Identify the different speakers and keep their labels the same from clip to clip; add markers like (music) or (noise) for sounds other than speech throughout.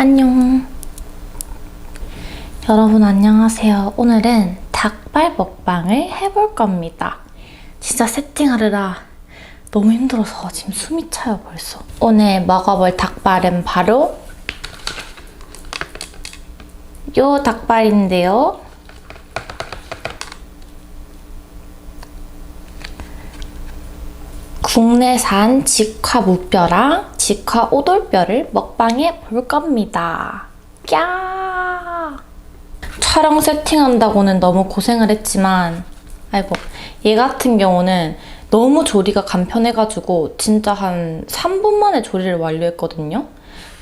Speaker 1: 안녕. 여러분 안녕하세요. 오늘은 닭발 먹방을 해볼 겁니다. 진짜 세팅하느라 너무 힘들어서 지금 숨이 차요 벌써. 오늘 먹어볼 닭발은 바로 요 닭발인데요. 국내산 직화 무뼈랑 직화 오돌뼈를 먹방해 볼 겁니다. 야! 촬영 세팅한다고는 너무 고생을 했지만, 아이고, 얘 같은 경우는 너무 조리가 간편해가지고 진짜 한 3분 만에 조리를 완료했거든요.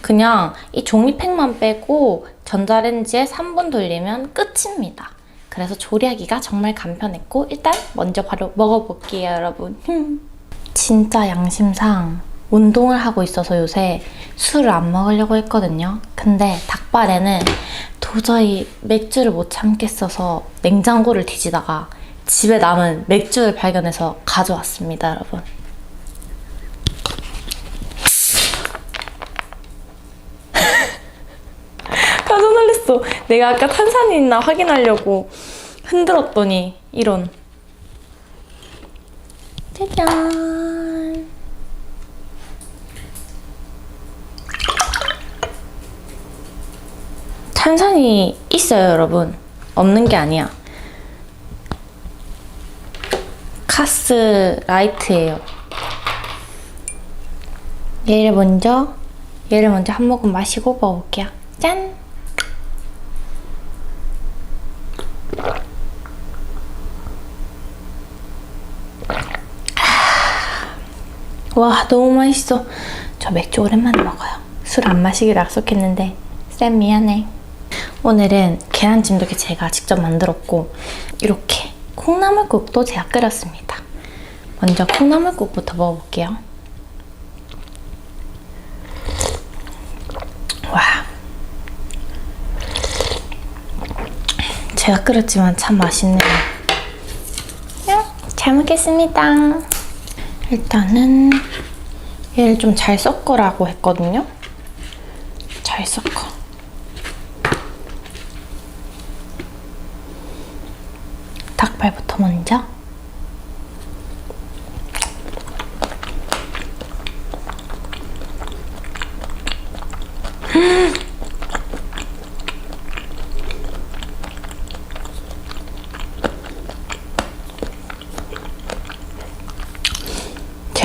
Speaker 1: 그냥 이 종이팩만 빼고 전자레인지에 3분 돌리면 끝입니다. 그래서 조리하기가 정말 간편했고 일단 먼저 바로 먹어볼게요, 여러분. (laughs) 진짜 양심상 운동을 하고 있어서 요새 술을 안 먹으려고 했거든요. 근데 닭발에는 도저히 맥주를 못 참겠어서 냉장고를 뒤지다가 집에 남은 맥주를 발견해서 가져왔습니다, 여러분. (laughs) 깜짝 놀랐어. 내가 아까 탄산이 있나 확인하려고 흔들었더니 이런. 짜잔. 탄산이 있어요, 여러분. 없는 게 아니야. 카스 라이트예요. 얘를 먼저 얘를 먼저 한 모금 마시고 먹어볼게요. 짠. 와 너무 맛있어. 저 맥주 오랜만에 먹어요. 술 안 마시기로 약속했는데 쌤 미안해. 오늘은 계란찜도 제가 직접 만들었고 이렇게 콩나물국도 제가 끓였습니다. 먼저 콩나물국부터 먹어볼게요. 와. 제가 끓였지만 참 맛있네요. 응, 잘 먹겠습니다. 일단은 얘를 좀 잘 섞으라고 했거든요. 잘 섞어. 닭발부터 먼저.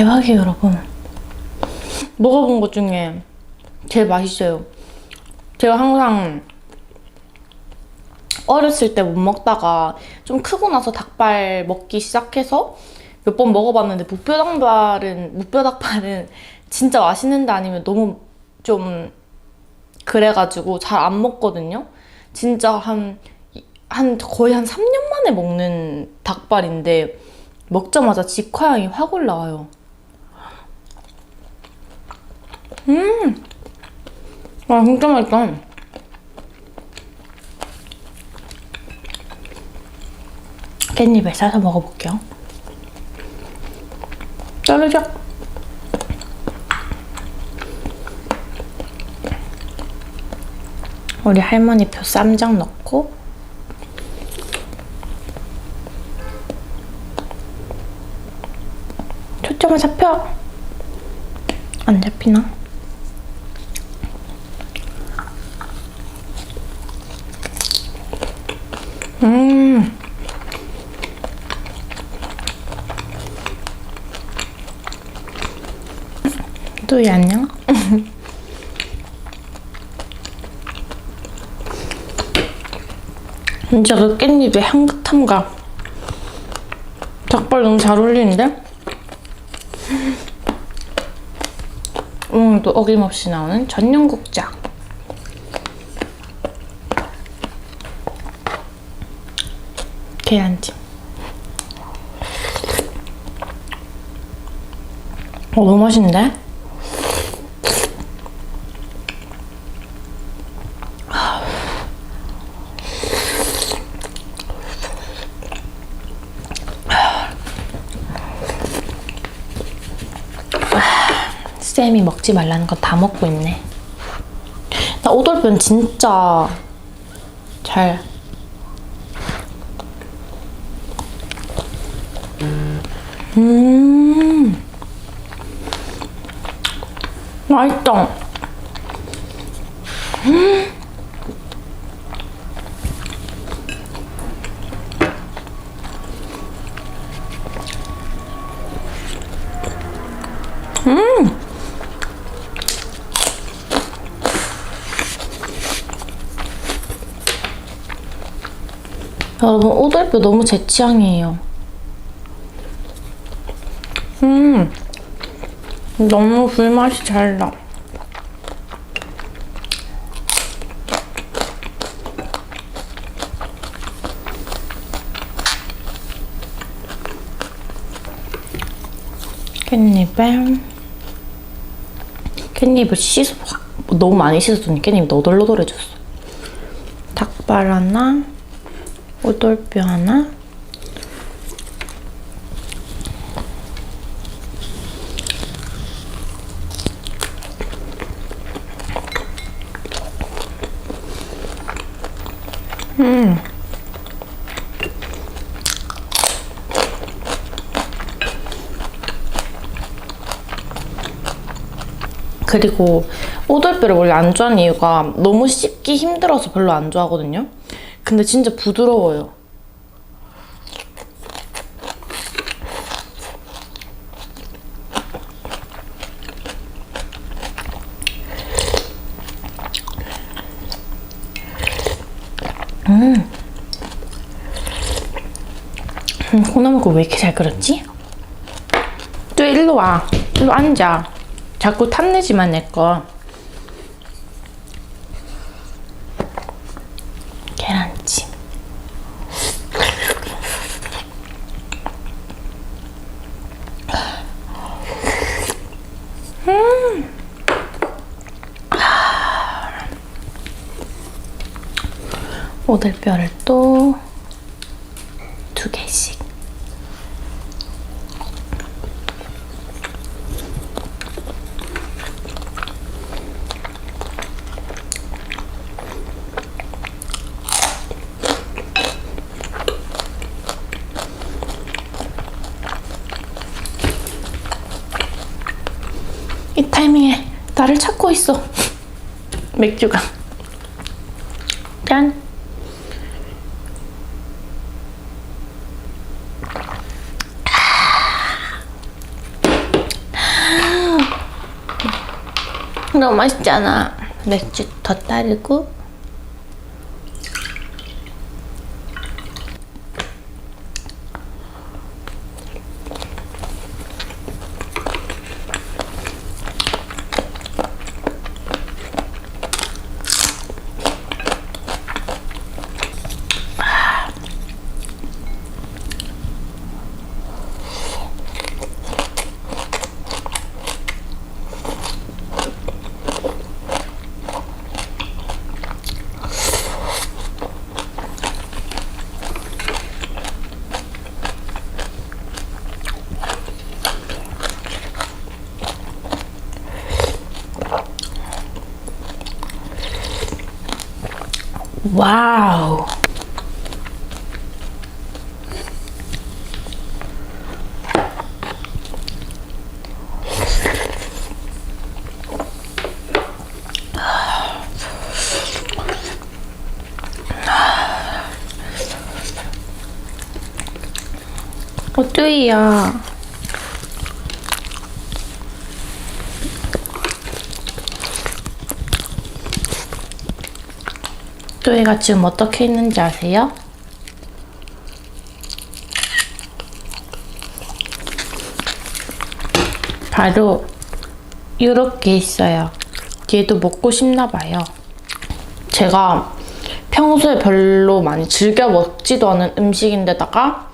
Speaker 1: 대박이에요, 여러분. 먹어본 것 중에 제일 맛있어요. 제가 항상 어렸을 때 못 먹다가 좀 크고 나서 닭발 먹기 시작해서 몇 번 먹어봤는데 무뼈 닭발은 무뼈 닭발은 진짜 맛있는데 아니면 너무 좀 그래가지고 잘 안 먹거든요. 진짜 한, 한 거의 한 3년 만에 먹는 닭발인데 먹자마자 직화향이 확 올라와요. 음! 와, 진짜 맛있다. 깻잎을 싸서 먹어볼게요. 자르자. 우리 할머니 표 쌈장 넣고 초점을 잡혀. 안 잡히나? 음. 또이 안녕? (laughs) 진짜 그 깻잎의 향긋함과 닭발 너무 잘 어울리는데? (laughs) 오늘도 어김없이 나오는 전용국 장 계란찜 어, 너무 맛있는데? 쌤이 먹지 말라는 거 다 먹고 있네. 나 오돌뼈는 진짜 잘. 음. 맛있다. 여러분 오돌뼈 너무 제 취향이에요. 음, 너무 불맛이 잘 나. 깻잎에 깻잎을 씻어 확- 너무 많이 씻었더니 깻잎이 너덜너덜해졌어. 닭발 하나, 오돌뼈 하나, 그리고 오돌뼈를 원래 안 좋아하는 이유가 너무 씹기 힘들어서 별로 안 좋아하거든요. 근데 진짜 부드러워요. 음, 콩나물국 왜 이렇게 잘 끓였지? 또 일로 와. 일로 앉아. 자꾸 탐내지만 내 거. 계란찜. 음. 오돌뼈를 또 두 개씩. 이 타이밍에 나를 찾고 있어. 맥주가. 짠. 너무 맛있잖아. 맥주 더 따르고. 와우. 어쩌이야. 또이가 지금 어떻게 있는지 아세요? 바로 이렇게 있어요. 얘도 먹고 싶나 봐요. 제가 평소에 별로 많이 즐겨 먹지도 않은 음식인데다가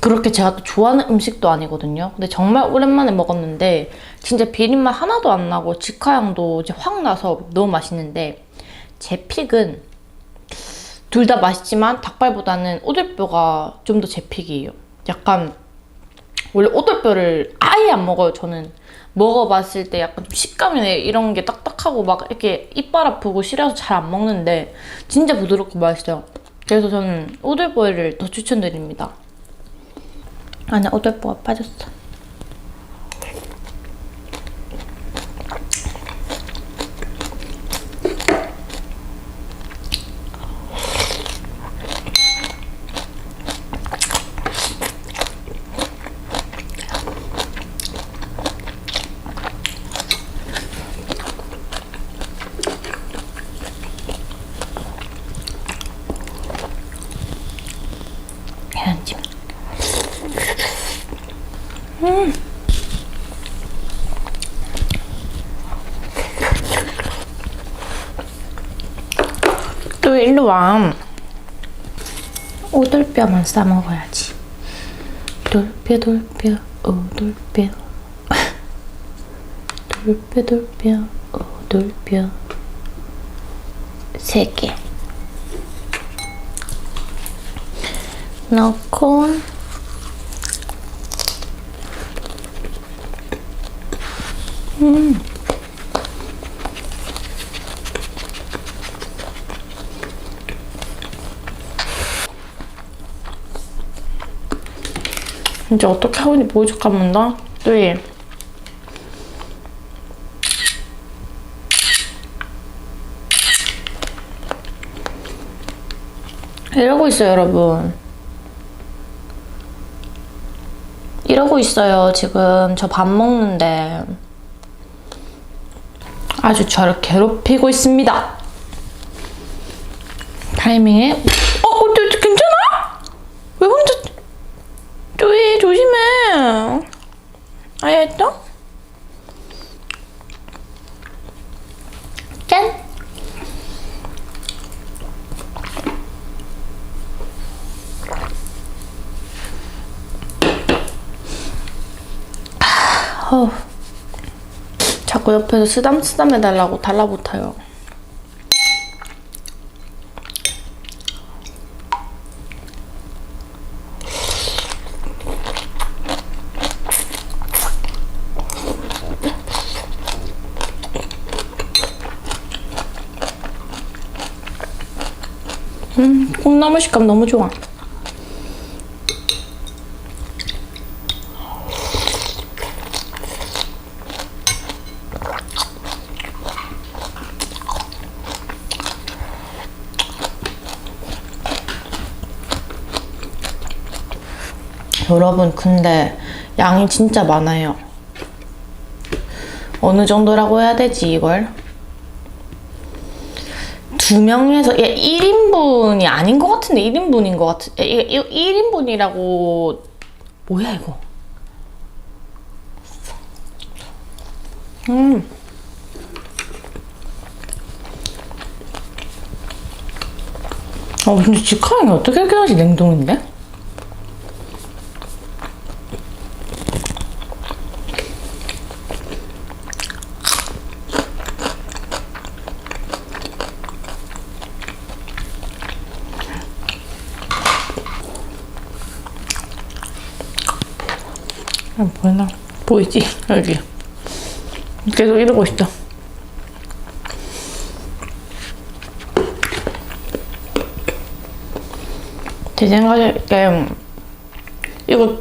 Speaker 1: 그렇게 제가 또 좋아하는 음식도 아니거든요. 근데 정말 오랜만에 먹었는데 진짜 비린맛 하나도 안 나고 직화향도 이제 확 나서 너무 맛있는데 제 픽은 둘 다 맛있지만 닭발보다는 오돌뼈가 좀 더 제 픽이에요. 약간 원래 오돌뼈를 아예 안 먹어요, 저는. 먹어봤을 때 약간 좀 식감이나 이런 게 딱딱하고 막 이렇게 이빨 아프고 싫어서 잘 안 먹는데 진짜 부드럽고 맛있어요. 그래서 저는 오돌뼈를 더 추천드립니다. 안에 오돌뼈가 빠졌어. 계란찜. 음. 와. 오돌뼈만 싸 먹어야지. 돌뼈 돌뼈 오돌뼈. (laughs) 돌뼈 돌뼈 오돌뼈. 세 개. 넣고 음. 이제 어떻게 하는지 보여줄까만다 뚜이 이러고 있어요 여러분 이러고 있어요, 지금. 저 밥 먹는데. 아주 저를 괴롭히고 있습니다. 타이밍에. 어, 어, 저, 저, 괜찮아? 왜 혼자. 조이, 조심해. 알겠어? 짠! 어우. 자꾸 옆에서 쓰담 쓰담 해달라고 달라붙어요. 음, 콩나물 식감 너무 좋아. 여러분 근데 양이 진짜 많아요. 어느 정도라고 해야 되지 이걸? 두 명에서 얘 1인분이 아닌 것 같은데 1인분인 것 같은 예, 이게 1인분이라고 뭐야 이거? 음. 아 근데 직화양이 어떻게 이렇게 하지 냉동인데? 아, 보이나? 보이지? 여기. 계속 이러고 있어. 제 생각에 이거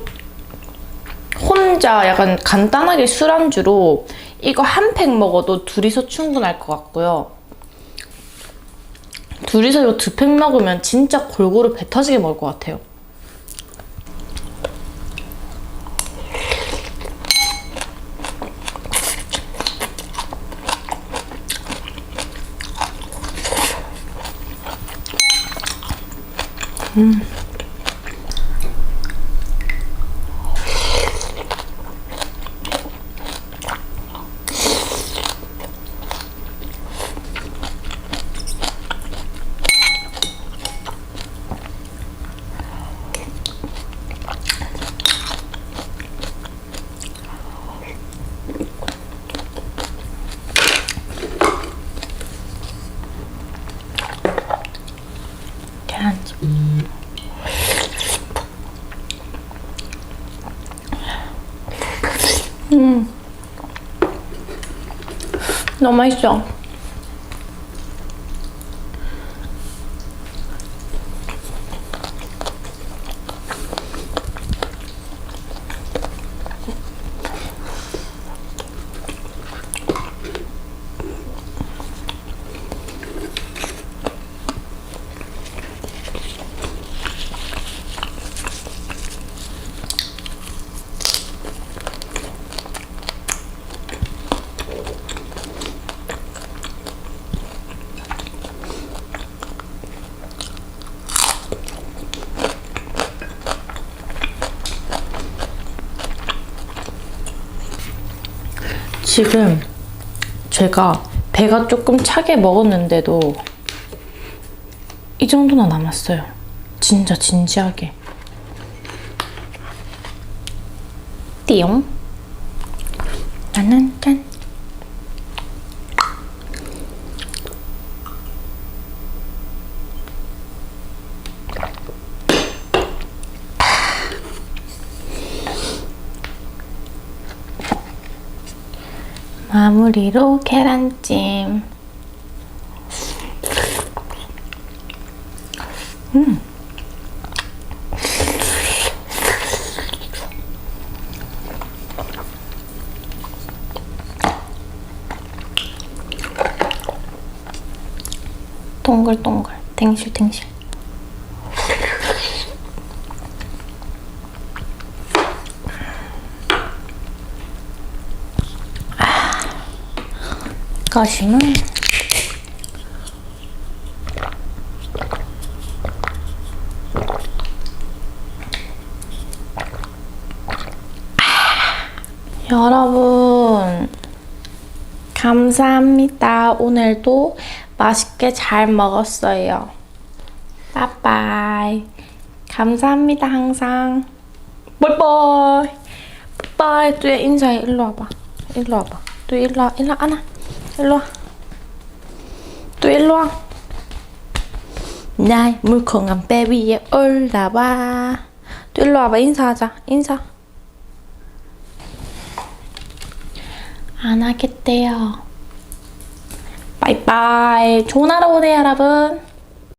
Speaker 1: 혼자 약간 간단하게 술안주로 이거 한 팩 먹어도 둘이서 충분할 것 같고요. 둘이서 이거 두 팩 먹으면 진짜 골고루 배 터지게 먹을 것 같아요. 계란찜. 음. 너무 맛 지금 제가 배가 조금 차게 먹었는데도 이 정도나 남았어요. 진짜 진지하게. 띠용. 나는 짠. 마무리로 계란찜. 동글동글, 탱실탱실. 가심은 여러분 감사합니다. 오늘도 맛있게 잘 먹었어요. 빠빠이. 감사합니다 항상. 빠이빠이. 빠이. 뚜야 인사해. 일로 와봐. 일로 와봐. 뚜 일로 와. 일로 와. 안아. 일로 와. 또 일로 와. 날 물컹한 배 위에 올라와. 또 일로 와봐. 인사하자. 인사. 안 하겠대요. 빠이빠이. 좋은 하루 보내요, 여러분.